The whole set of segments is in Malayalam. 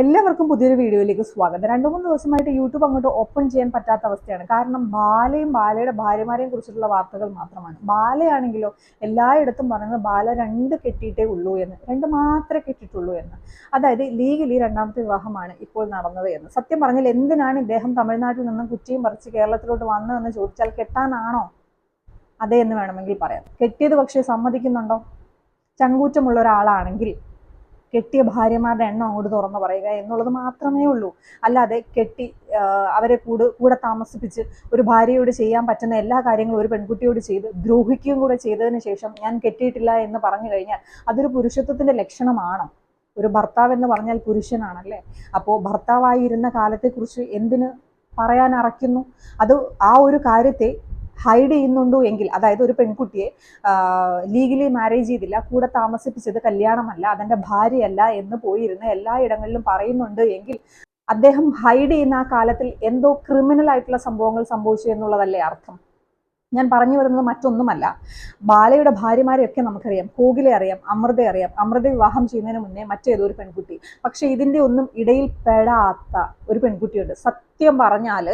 എല്ലാവർക്കും പുതിയൊരു വീഡിയോയിലേക്ക് സ്വാഗതം. രണ്ടു മൂന്ന് ദിവസമായിട്ട് യൂട്യൂബ് അങ്ങോട്ട് ഓപ്പൺ ചെയ്യാൻ പറ്റാത്ത അവസ്ഥയാണ്. കാരണം ബാലയും ബാലയുടെ ഭാര്യമാരെയും കുറിച്ചിട്ടുള്ള വാർത്തകൾ മാത്രമാണ്. ബാലയാണെങ്കിലോ എല്ലായിടത്തും പറയുന്നത് ബാല രണ്ട് കെട്ടിയിട്ടേ ഉള്ളൂ എന്ന് രണ്ട് മാത്രമേ കെട്ടിയിട്ടുള്ളൂ എന്ന്. അതായത് ലീഗലി രണ്ടാമത്തെ വിവാഹമാണ് ഇപ്പോൾ നടന്നത് എന്ന്. സത്യം പറഞ്ഞാൽ എന്തിനാണ് ഇദ്ദേഹം തമിഴ്നാട്ടിൽ നിന്നും കുറ്റിയും പറിച്ച് കേരളത്തിലോട്ട് വന്നതെന്ന് ചോദിച്ചാൽ കെട്ടാനാണോ? അതേ എന്ന് വേണമെങ്കിൽ പറയാം. കെട്ടിയത് പക്ഷേ സമ്മതിക്കുന്നുണ്ടോ? ചങ്കൂറ്റമുള്ള ഒരാളാണെങ്കിൽ കെട്ടിയ ഭാര്യമാരുടെ എണ്ണം അങ്ങോട്ട് തുറന്നു പറയുക എന്നുള്ളത് മാത്രമേ ഉള്ളൂ. അല്ലാതെ കെട്ടി അവരെ കൂടെ കൂടെ താമസിപ്പിച്ച് ഒരു ഭാര്യയോട് ചെയ്യാൻ പറ്റുന്ന എല്ലാ കാര്യങ്ങളും ഒരു പെൺകുട്ടിയോട് ചെയ്ത് ദ്രോഹിക്കുകയും കൂടെ ചെയ്തതിന് ശേഷം ഞാൻ കെട്ടിയിട്ടില്ല എന്ന് പറഞ്ഞു കഴിഞ്ഞാൽ അതൊരു പുരുഷത്വത്തിന്റെ ലക്ഷണമാണോ. ഒരു ഭർത്താവ് എന്ന് പറഞ്ഞാൽ പുരുഷനാണല്ലേ? അപ്പോൾ ഭർത്താവായിരുന്ന കാലത്തെക്കുറിച്ച് എന്തിന് പറയാൻ അറയ്ക്കുന്നു? അത് ആ ഒരു കാര്യത്തെ ഹൈഡ് ചെയ്യുന്നുണ്ടോ എങ്കിൽ അതായത് ഒരു പെൺകുട്ടിയെ ലീഗലി മാരേജ് ചെയ്തില്ല കൂടെ താമസിപ്പിച്ചത് കല്യാണമല്ല അതെന്റെ ഭാര്യയല്ല എന്ന് പോയിരുന്ന് എല്ലായിടങ്ങളിലും പറയുന്നുണ്ട് എങ്കിൽ അദ്ദേഹം ഹൈഡ് ചെയ്യുന്ന ആ കാലത്തിൽ എന്തോ ക്രിമിനൽ ആയിട്ടുള്ള സംഭവങ്ങൾ സംഭവിച്ചു എന്നുള്ളതല്ലേ അർത്ഥം? ഞാൻ പറഞ്ഞു വരുന്നത് മറ്റൊന്നുമല്ല. ബാലയുടെ ഭാര്യമാരെയൊക്കെ നമുക്കറിയാം. കോകിലെ അറിയാം അമൃതയെ അറിയാം. അമൃത വിവാഹം ചെയ്യുന്നതിന് മുന്നേ മറ്റേതോ ഒരു പെൺകുട്ടി. പക്ഷേ ഇതിന്റെ ഒന്നും ഇടയിൽ പെടാത്ത ഒരു പെൺകുട്ടിയുണ്ട്. സത്യം പറഞ്ഞാൽ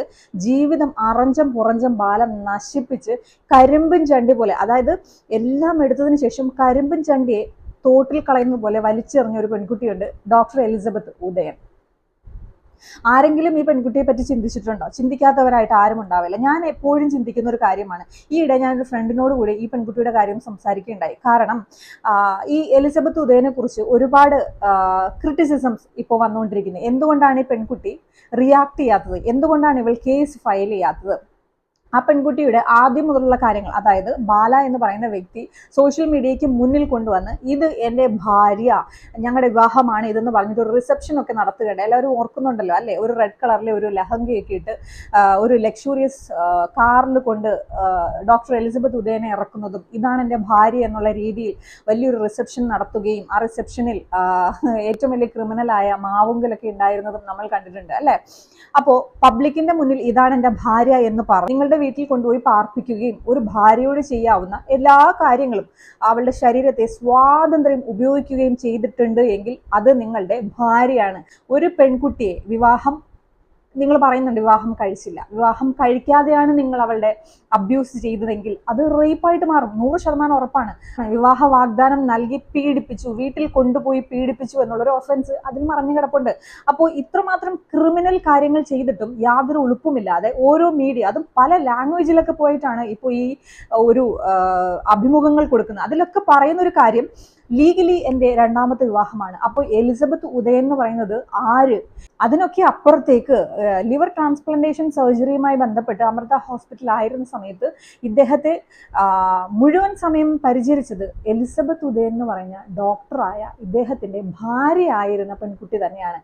ജീവിതം അറഞ്ചം പുറഞ്ചം ബാലം നശിപ്പിച്ച് കരിമ്പൻ ചണ്ടി പോലെ അതായത് എല്ലാം എടുത്തതിന് ശേഷം കരിമ്പൻ ചണ്ടിയെ തോട്ടിൽ കളയുന്ന പോലെ വലിച്ചെറിഞ്ഞ ഒരു പെൺകുട്ടിയുണ്ട് ഡോക്ടർ എലിസബത്ത് ഉദയൻ. ആരെങ്കിലും ഈ പെൺകുട്ടിയെ പറ്റി ചിന്തിച്ചിട്ടുണ്ടോ? ചിന്തിക്കാത്തവരായിട്ട് ആരും ഉണ്ടാവില്ല. ഞാൻ എപ്പോഴും ചിന്തിക്കുന്ന ഒരു കാര്യമാണ്. ഈയിടെ ഞാൻ ഞാനൊരു ഫ്രണ്ടിനോട് കൂടി ഈ പെൺകുട്ടിയുടെ കാര്യം സംസാരിക്കുകയുണ്ടായി. കാരണം ഈ എലിസബത്ത് ഉദയനെ കുറിച്ച് ഒരുപാട് ക്രിറ്റിസിസംസ് ഇപ്പോൾ വന്നുകൊണ്ടിരിക്കുന്നത് എന്തുകൊണ്ടാണ് ഈ പെൺകുട്ടി റിയാക്ട് ചെയ്യാത്തത്? എന്തുകൊണ്ടാണ് ഇവൾ കേസ് ഫയൽ ചെയ്യാത്തത്? ആ പെൺകുട്ടിയുടെ ആദ്യം മുതലുള്ള കാര്യങ്ങൾ അതായത് ബാല എന്ന് പറയുന്ന വ്യക്തി സോഷ്യൽ മീഡിയയ്ക്ക് മുന്നിൽ കൊണ്ടുവന്ന് ഇത് എന്റെ ഭാര്യ ഞങ്ങളുടെ വിവാഹമാണ് ഇതെന്ന് പറഞ്ഞിട്ട് ഒരു റിസപ്ഷൻ ഒക്കെ നടത്തുകയുണ്ട് എല്ലാവരും ഓർക്കുന്നുണ്ടല്ലോ അല്ലേ? ഒരു റെഡ് കളറിലെ ഒരു ലഹങ്കയൊക്കെ ഇട്ട് ഒരു ലക്ഷൂറിയസ് കാറിൽ കൊണ്ട് ഡോക്ടർ എലിസബത്ത് ഉദയനെ ഇറക്കുന്നതും ഇതാണ് എന്റെ ഭാര്യ എന്നുള്ള രീതിയിൽ വലിയൊരു റിസപ്ഷൻ നടത്തുകയും ആ റിസപ്ഷനിൽ ഏറ്റവും വലിയ ക്രിമിനലായ മാവുങ്കലൊക്കെ ഉണ്ടായിരുന്നതും നമ്മൾ കണ്ടിട്ടുണ്ട് അല്ലേ? അപ്പോൾ പബ്ലിക്കിന്റെ മുന്നിൽ ഇതാണ് എന്റെ ഭാര്യ എന്ന് പറഞ്ഞു നിങ്ങളുടെ വീട്ടിൽ കൊണ്ടുപോയി പാർപ്പിക്കുകയും ഒരു ഭാര്യയോട് ചെയ്യാവുന്ന എല്ലാ കാര്യങ്ങളും അവളുടെ ശരീരത്തെ സ്വാതന്ത്ര്യം ഉപയോഗിക്കുകയും ചെയ്തിട്ടുണ്ട് എങ്കിൽ അത് നിങ്ങളുടെ ഭാര്യയാണ്. ഒരു പെൺകുട്ടിയെ വിവാഹം നിങ്ങൾ പറയുന്നുണ്ട് വിവാഹം കഴിച്ചില്ല. വിവാഹം കഴിക്കാതെയാണ് നിങ്ങൾ അവളുടെ അബ്യൂസ് ചെയ്തതെങ്കിൽ അത് റേപ്പായിട്ട് മാറും. നൂറ് ശതമാനം ഉറപ്പാണ്. വിവാഹ വാഗ്ദാനം നൽകി പീഡിപ്പിച്ചു വീട്ടിൽ കൊണ്ടുപോയി പീഡിപ്പിച്ചു എന്നുള്ളൊരു ഒഫൻസ് അതിൽ മറഞ്ഞു കിടപ്പുണ്ട്. അപ്പോൾ ഇത്രമാത്രം ക്രിമിനൽ കാര്യങ്ങൾ ചെയ്തിട്ടും യാതൊരു ഉളുപ്പുമില്ലാതെ ഓരോ മീഡിയ അതും പല ലാംഗ്വേജിലൊക്കെ പോയിട്ടാണ് ഇപ്പോൾ ഈ ഒരു അഭിമുഖങ്ങൾ കൊടുക്കുന്നത്. അതിലൊക്കെ പറയുന്ന ഒരു കാര്യം ലീഗലി എന്റെ രണ്ടാമത്തെ വിവാഹമാണ്. അപ്പോൾ എലിസബത്ത് ഉദയൻ എന്ന് പറയുന്നത് ആര്? അതിനൊക്കെ അപ്പുറത്തേക്ക് ലിവർ ട്രാൻസ്പ്ലാന്റേഷൻ സർജറിയുമായി ബന്ധപ്പെട്ട് അമൃത ഹോസ്പിറ്റൽ ആയിരുന്ന സമയത്ത് ഇദ്ദേഹത്തെ മുഴുവൻ സമയം പരിചരിച്ചത് എലിസബത്ത് ഉദയൻ എന്ന് പറഞ്ഞ ഡോക്ടറായ ഇദ്ദേഹത്തിന്റെ ഭാര്യയായിരുന്ന പെൺകുട്ടി തന്നെയാണ്.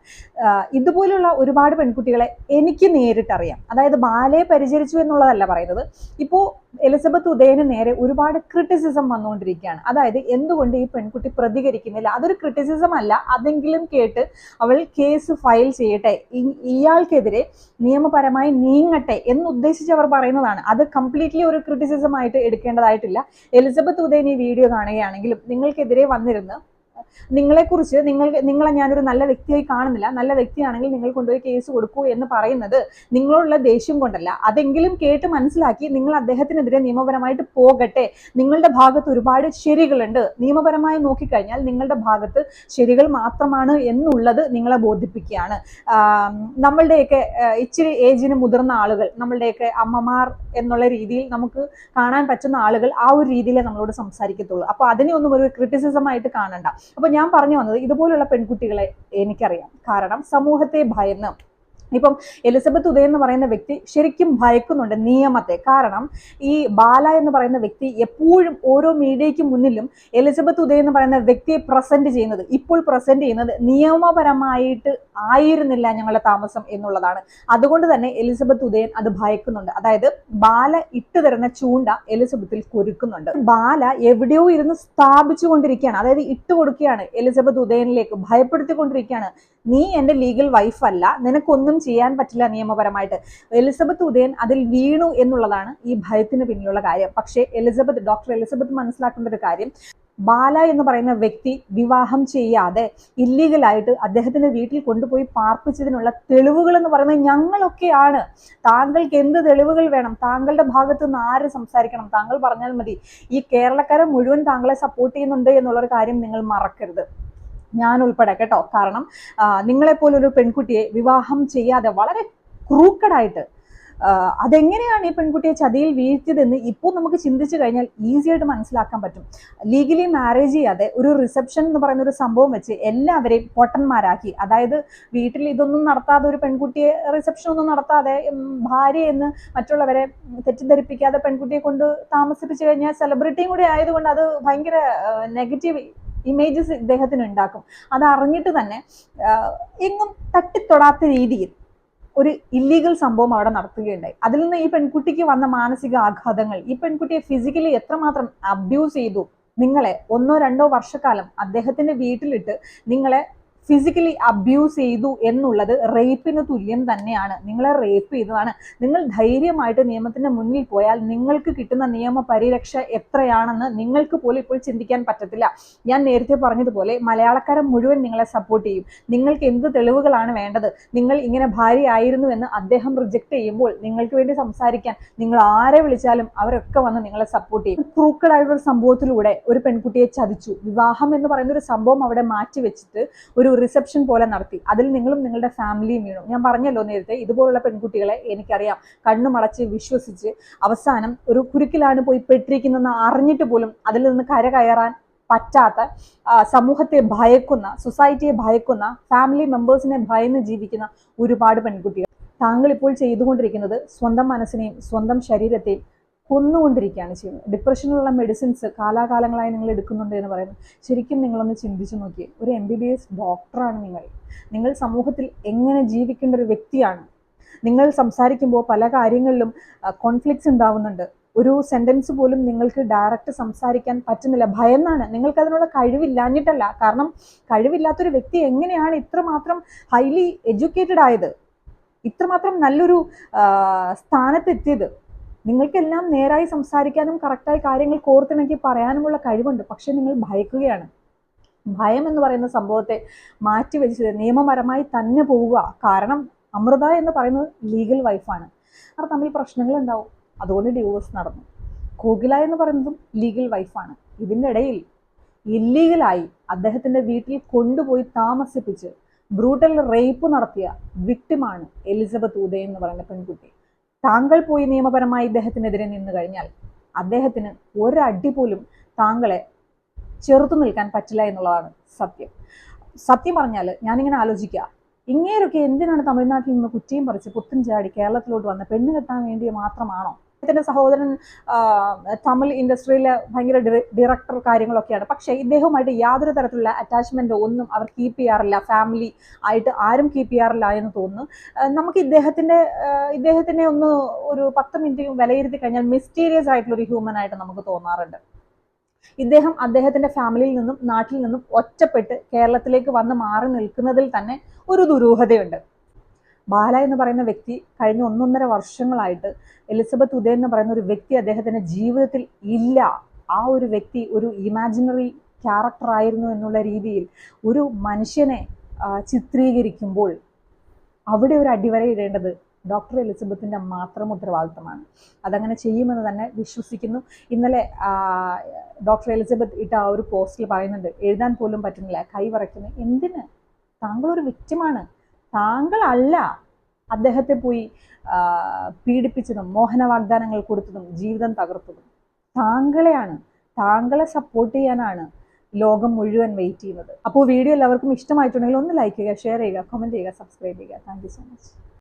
ഇതുപോലുള്ള ഒരുപാട് പെൺകുട്ടികളെ എനിക്ക് നേരിട്ടറിയാം. അതായത് ബാലയെ പരിചരിച്ചു എന്നുള്ളതല്ല പറയുന്നത്. ഇപ്പോൾ എലിസബത്ത് ഉദയന് നേരെ ഒരുപാട് ക്രിറ്റിസിസം വന്നുകൊണ്ടിരിക്കുകയാണ്. അതായത് എന്തുകൊണ്ട് ഈ പെൺകുട്ടി പ്രതികരിക്കുന്നില്ല. അതൊരു ക്രിറ്റിസിസം അല്ല. അതെങ്കിലും കേട്ട് അവൾ കേസ് ഫയൽ ചെയ്യട്ടെ. ഇയാൾക്കെതിരെ നിയമപരമായി നീങ്ങട്ടെ എന്നുദ്ദേശിച്ച് അവർ പറയുന്നതാണ്. അത് കംപ്ലീറ്റ്ലി ഒരു ക്രിറ്റിസിസം ആയിട്ട് എടുക്കേണ്ടതായിട്ടില്ല. എലിസബത്ത് ഉദയൻ ഈ വീഡിയോ കാണുകയാണെങ്കിലും നിങ്ങൾക്കെതിരെ വന്നിരുന്ന് നിങ്ങളെക്കുറിച്ച് നിങ്ങൾ നിങ്ങളെ ഞാനൊരു നല്ല വ്യക്തിയായി കാണുന്നില്ല. നല്ല വ്യക്തിയാണെങ്കിൽ നിങ്ങൾ കൊണ്ടുപോയി കേസ് കൊടുക്കൂ എന്ന് പറയുന്നത് നിങ്ങളുള്ള ദേഷ്യം കൊണ്ടല്ല. അതെങ്കിലും കേട്ട് മനസ്സിലാക്കി നിങ്ങൾ അദ്ദേഹത്തിനെതിരെ നിയമപരമായിട്ട് പോകട്ടെ. നിങ്ങളുടെ ഭാഗത്ത് ഒരുപാട് ശരികളുണ്ട്. നിയമപരമായി നോക്കിക്കഴിഞ്ഞാൽ നിങ്ങളുടെ ഭാഗത്ത് ശരികൾ മാത്രമാണ് എന്നുള്ളത് നിങ്ങളെ ബോധിപ്പിക്കുകയാണ്. നമ്മളുടെയൊക്കെ ഇച്ചിരി ഏജിന് മുതിർന്ന ആളുകൾ നമ്മളുടെയൊക്കെ അമ്മമാർ എന്നുള്ള രീതിയിൽ നമുക്ക് കാണാൻ പറ്റുന്ന ആളുകൾ ആ ഒരു രീതിയിലേ നമ്മളോട് സംസാരിക്കത്തുള്ളൂ. അപ്പോൾ അതിനെ ഒന്നും ഒരു ക്രിറ്റിസിസം ആയിട്ട് കാണണ്ട. അപ്പൊ ഞാൻ പറഞ്ഞു വന്നത് ഇതുപോലുള്ള പെൺകുട്ടികളെ എനിക്കറിയാം. കാരണം സമൂഹത്തെ ഭയന്ന് ഇപ്പം എലിസബത്ത് ഉദയൻ എന്ന് പറയുന്ന വ്യക്തി ശരിക്കും ഭയക്കുന്നുണ്ട് നിയമത്തെ. കാരണം ഈ ബാല എന്ന് പറയുന്ന വ്യക്തി എപ്പോഴും ഓരോ മീഡിയയ്ക്ക് മുന്നിലും എലിസബത്ത് ഉദയൻ എന്ന് പറയുന്ന വ്യക്തിയെ പ്രസന്റ് ചെയ്യുന്നത് ഇപ്പോൾ പ്രസന്റ് ചെയ്യുന്നത് നിയമപരമായിട്ട് ആയിരുന്നില്ല ഞങ്ങളുടെ താമസം എന്നുള്ളതാണ്. അതുകൊണ്ട് തന്നെ എലിസബത്ത് ഉദയൻ അത് ഭയക്കുന്നുണ്ട്. അതായത് ബാല ഇട്ടു തരുന്ന ചൂണ്ട എലിസബത്തിൽ കൊരുക്കുന്നുണ്ട്. ബാല എവിടെയോ ഇരുന്ന് സ്ഥാപിച്ചു കൊണ്ടിരിക്കുകയാണ്. അതായത് ഇട്ടു കൊടുക്കുകയാണ് എലിസബത്ത് ഉദയനിലേക്ക്. ഭയപ്പെടുത്തിക്കൊണ്ടിരിക്കുകയാണ്. നീ എന്റെ ലീഗൽ വൈഫല്ല നിനക്കൊന്നും ചെയ്യാൻ പറ്റില്ല നിയമപരമായിട്ട്. എലിസബത്ത് ഉദയൻ അതിൽ വീണു എന്നുള്ളതാണ് ഈ ഭയത്തിന് പിന്നിലുള്ള കാര്യം. പക്ഷേ എലിസബത്ത് ഡോക്ടർ എലിസബത്ത് മനസ്സിലാക്കേണ്ട ഒരു കാര്യം. ബാല എന്ന് പറയുന്ന വ്യക്തി വിവാഹം ചെയ്യാതെ ഇല്ലീഗലായിട്ട് അദ്ദേഹത്തിന്റെ വീട്ടിൽ കൊണ്ടുപോയി പാർപ്പിച്ചതിനുള്ള തെളിവുകൾ എന്ന് പറയുന്നത് ഞങ്ങളൊക്കെയാണ് താങ്കൾക്ക് എന്ത് തെളിവുകൾ വേണം? താങ്കളുടെ ഭാഗത്ത് നിന്ന് ആര് സംസാരിക്കണം? താങ്കൾ പറഞ്ഞാൽ മതി. ഈ കേരളക്കാരെ മുഴുവൻ താങ്കളെ സപ്പോർട്ട് ചെയ്യുന്നുണ്ട് എന്നുള്ളൊരു കാര്യം നിങ്ങൾ മറക്കരുത്. ഞാൻ ഉൾപ്പെടെ കേട്ടോ? കാരണം നിങ്ങളെപ്പോലൊരു പെൺകുട്ടിയെ വിവാഹം ചെയ്യാതെ വളരെ ക്രൂക്കഡായിട്ട് അതെങ്ങനെയാണ് ഈ പെൺകുട്ടിയെ ചതിയിൽ വീഴ്ത്തിയതെന്ന് ഇപ്പോൾ നമുക്ക് ചിന്തിച്ചു കഴിഞ്ഞാൽ ഈസി ആയിട്ട് മനസ്സിലാക്കാൻ പറ്റും. ലീഗലി മാരേജ് ചെയ്യാതെ ഒരു റിസപ്ഷൻ എന്ന് പറയുന്ന ഒരു സംഭവം വെച്ച് എല്ലാവരെയും പൊട്ടന്മാരാക്കി. അതായത് വീട്ടിൽ ഇതൊന്നും നടത്താതെ ഒരു പെൺകുട്ടിയെ റിസപ്ഷൻ ഒന്നും നടത്താതെ ഭാര്യ എന്ന് മറ്റുള്ളവരെ തെറ്റിദ്ധരിപ്പിക്കാതെ പെൺകുട്ടിയെ കൊണ്ട് താമസിപ്പിച്ചു കഴിഞ്ഞാൽ സെലിബ്രിറ്റിയും കൂടി ആയതുകൊണ്ട് അത് ഭയങ്കര നെഗറ്റീവ് ഇമേജസ് ഇദ്ദേഹത്തിന് ഉണ്ടാക്കും അത് അറിഞ്ഞിട്ട് തന്നെ എങ്ങും തട്ടിത്തൊടാത്ത രീതിയിൽ ഒരു ഇല്ലീഗൽ സംഭവം അവിടെ നടത്തുകയുണ്ടായി. അതിൽ നിന്ന് ഈ പെൺകുട്ടിക്ക് വന്ന മാനസിക ആഘാതങ്ങൾ ഈ പെൺകുട്ടിയെ ഫിസിക്കലി എത്രമാത്രം അബ്യൂസ് ചെയ്തു നിങ്ങളെ? ഒന്നോ രണ്ടോ വർഷക്കാലം അദ്ദേഹത്തിന്റെ വീട്ടിലിട്ട് നിങ്ങളെ ഫിസിക്കലി അബ്യൂസ് ചെയ്തു എന്നുള്ളത് റേപ്പിന് തുല്യം തന്നെയാണ്. നിങ്ങളെ റേപ്പ് ചെയ്തതാണ്. നിങ്ങൾ ധൈര്യമായിട്ട് നിയമത്തിന്റെ മുന്നിൽ പോയാൽ നിങ്ങൾക്ക് കിട്ടുന്ന നിയമ പരിരക്ഷ എത്രയാണെന്ന് നിങ്ങൾക്ക് പോലും ഇപ്പോൾ ചിന്തിക്കാൻ പറ്റത്തില്ല. ഞാൻ നേരത്തെ പറഞ്ഞതുപോലെ മലയാളക്കാരൻ മുഴുവൻ നിങ്ങളെ സപ്പോർട്ട് ചെയ്യും. നിങ്ങൾക്ക് എന്ത് തെളിവുകളാണ് വേണ്ടത്? നിങ്ങൾ ഇങ്ങനെ ഭാര്യയായിരുന്നു എന്ന് അദ്ദേഹം റിജക്ട് ചെയ്യുമ്പോൾ നിങ്ങൾക്ക് വേണ്ടി സംസാരിക്കാൻ നിങ്ങൾ ആരെ വിളിച്ചാലും അവരൊക്കെ വന്ന് നിങ്ങളെ സപ്പോർട്ട് ചെയ്യും. ക്രൂക്കഡ് ഒരു സംഭവത്തിലൂടെ ഒരു പെൺകുട്ടിയെ ചതിച്ചു. വിവാഹം എന്ന് പറയുന്ന ഒരു സംഭവം അവിടെ മാറ്റി വെച്ചിട്ട് ഒരു റിസപ്ഷൻ പോലെ നടത്തി. അതിൽ നിങ്ങളും നിങ്ങളുടെ ഫാമിലിയും വീണു. ഞാൻ പറഞ്ഞല്ലോ നേരത്തെ ഇതുപോലുള്ള പെൺകുട്ടികളെ എനിക്കറിയാം. കണ്ണുമടച്ച് വിശ്വസിച്ച് അവസാനം ഒരു കുരുക്കിലാണ് പോയി പെട്ടിരിക്കുന്നതെന്ന് അറിഞ്ഞിട്ട് പോലും അതിൽ നിന്ന് കര കയറാൻ പറ്റാത്ത സമൂഹത്തെ ഭയക്കുന്ന സൊസൈറ്റിയെ ഭയക്കുന്ന ഫാമിലി മെമ്പേഴ്സിനെ ഭയന്ന് ജീവിക്കുന്ന ഒരുപാട് പെൺകുട്ടികൾ. താങ്കൾ ഇപ്പോൾ ചെയ്തുകൊണ്ടിരിക്കുന്നത് സ്വന്തം മനസ്സിനെയും സ്വന്തം ശരീരത്തെയും കൊന്നുകൊണ്ടിരിക്കുകയാണ് ചെയ്യുന്നത്. ഡിപ്രഷനുള്ള മെഡിസിൻസ് കാലാകാലങ്ങളായി നിങ്ങൾ എടുക്കുന്നുണ്ട് എന്ന് പറയുന്നത്. ശരിക്കും നിങ്ങളൊന്ന് ചിന്തിച്ചു നോക്കിയേ. ഒരു എം ബി ബി എസ് ഡോക്ടറാണ് നിങ്ങൾ. നിങ്ങൾ സമൂഹത്തിൽ എങ്ങനെ ജീവിക്കേണ്ട ഒരു വ്യക്തിയാണ്. നിങ്ങൾ സംസാരിക്കുമ്പോൾ പല കാര്യങ്ങളിലും കോൺഫ്ലിക്ട്സ് ഉണ്ടാവുന്നുണ്ട്. ഒരു സെന്റൻസ് പോലും നിങ്ങൾക്ക് ഡയറക്റ്റ് സംസാരിക്കാൻ പറ്റുന്നില്ല. ഭയന്നാണ്. നിങ്ങൾക്ക് അതിനുള്ള കഴിവില്ലാഞ്ഞിട്ടല്ല. കാരണം കഴിവില്ലാത്തൊരു വ്യക്തി എങ്ങനെയാണ് ഇത്രമാത്രം ഹൈലി എഡ്യൂക്കേറ്റഡ് ആയത്? ഇത്രമാത്രം നല്ലൊരു സ്ഥാനത്തെത്തിയത്? നിങ്ങൾക്കെല്ലാം നേരായി സംസാരിക്കാനും കറക്റ്റായി കാര്യങ്ങൾ കോർത്തിണക്കി പറയാനുമുള്ള കഴിവുണ്ട്. പക്ഷെ നിങ്ങൾ ഭയക്കുകയാണ്. ഭയം എന്ന് പറയുന്ന സംഭവത്തെ മാറ്റി വെച്ച് നിയമപരമായി തന്നെ പോവുക. കാരണം അമൃത എന്ന് പറയുന്നത് ലീഗൽ വൈഫാണ് അവർ തമ്മിൽ പ്രശ്നങ്ങൾ ഉണ്ടാവും. അതുകൊണ്ട് ഡിവോഴ്സ് നടന്നു. കോകില എന്ന് പറയുന്നതും ലീഗൽ വൈഫാണ് ഇതിന്റെ ഇടയിൽ ഇല്ലീഗലായി അദ്ദേഹത്തിന്റെ വീട്ടിൽ കൊണ്ടുപോയി താമസിപ്പിച്ച് ബ്രൂട്ടൽ റേപ്പ് നടത്തിയ വിക്ടിമാണ് എലിസബത്ത് ഉദയൻ എന്ന് പറയുന്ന പെൺകുട്ടി. താങ്കൾ പോയി നിയമപരമായി ഇദ്ദേഹത്തിനെതിരെ നിന്ന് കഴിഞ്ഞാൽ അദ്ദേഹത്തിന് ഒരടി പോലും താങ്കളെ ചെറുത്തു നിൽക്കാൻ പറ്റില്ല എന്നുള്ളതാണ് സത്യം. സത്യം പറഞ്ഞാൽ ഞാനിങ്ങനെ ആലോചിക്കുക. ഇങ്ങേരൊക്കെ എന്തിനാണ് തമിഴ്നാട്ടിൽ നിന്ന് കുറ്റിയും പറിച്ച് പുത്തും ചാടി കേരളത്തിലോട്ട് വന്ന പെണ്ണ് കെട്ടാൻ വേണ്ടി മാത്രമാണോ അദ്ദേഹത്തിന്റെ സഹോദരൻ തമിഴ് ഇൻഡസ്ട്രിയിലെ ഭയങ്കര ഡയറക്ടർ കാര്യങ്ങളൊക്കെയാണ്. പക്ഷേ ഇദ്ദേഹവുമായിട്ട് യാതൊരു തരത്തിലുള്ള അറ്റാച്ച്മെന്റ് ഒന്നും അവർ കീപ്പ് ചെയ്യാറില്ല. ഫാമിലി ആയിട്ട് ആരും കീപ്പ് ചെയ്യാറില്ല എന്ന് തോന്നുന്നു. നമുക്ക് ഇദ്ദേഹത്തിന്റെ ഇദ്ദേഹത്തിനെ ഒന്ന് ഒരു പത്ത് മിനിറ്റ് വിലയിരുത്തി കഴിഞ്ഞാൽ മിസ്റ്റീരിയസ് ആയിട്ടുള്ള ഒരു ഹ്യൂമൻ ആയിട്ട് നമുക്ക് തോന്നാറുണ്ട്. ഇദ്ദേഹം അദ്ദേഹത്തിന്റെ ഫാമിലിയിൽ നിന്നും നാട്ടിൽ നിന്നും ഒറ്റപ്പെട്ട് കേരളത്തിലേക്ക് വന്ന് മാറി നിൽക്കുന്നതിൽ തന്നെ ഒരു ദുരൂഹതയുണ്ട്. ബാല എന്ന് പറയുന്ന വ്യക്തി കഴിഞ്ഞ ഒന്നൊന്നര വർഷങ്ങളായിട്ട് എലിസബത്ത് ഉദയൻ എന്ന് പറയുന്ന ഒരു വ്യക്തി അദ്ദേഹത്തിന്റെ ജീവിതത്തിൽ ഇല്ല. ആ ഒരു വ്യക്തി ഒരു ഇമാജിനറി ക്യാരക്ടർ ആയിരുന്നു എന്നുള്ള രീതിയിൽ ഒരു മനുഷ്യനെ ചിത്രീകരിക്കുമ്പോൾ അവിടെ ഒരു അടിവരയിടേണ്ടത് ഡോക്ടർ എലിസബത്തിന്റെ മാത്രം ഉത്തരവാദിത്തമാണ്. അതങ്ങനെ ചെയ്യുമെന്ന് തന്നെ വിശ്വസിക്കുന്നു. ഇന്നലെ ഡോക്ടർ എലിസബത്ത് ഇട്ട ആ ഒരു പോസ്റ്റിൽ പറയുന്നുണ്ട് എഴുതാൻ പോലും പറ്റുന്നില്ല കൈ വറയ്ക്കുന്നു. എന്തിന്? താങ്കളൊരു വ്യക്തിമാണ് താങ്കളല്ല അദ്ദേഹത്തെ പോയി പീഡിപ്പിച്ചതും മോഹന വാഗ്ദാനങ്ങൾ കൊടുത്തതും ജീവിതം തകർത്തതും. താങ്കളെയാണ് താങ്കളെ സപ്പോർട്ട് ചെയ്യാനാണ് ലോകം മുഴുവൻ വെയിറ്റ് ചെയ്യുന്നത്. അപ്പോൾ വീഡിയോ എല്ലാവർക്കും ഇഷ്ടമായിട്ടുണ്ടെങ്കിൽ ഒന്ന് ലൈക്ക് ചെയ്യുക ഷെയർ ചെയ്യുക കമന്റ് ചെയ്യുക സബ്സ്ക്രൈബ് ചെയ്യുക. Thank so much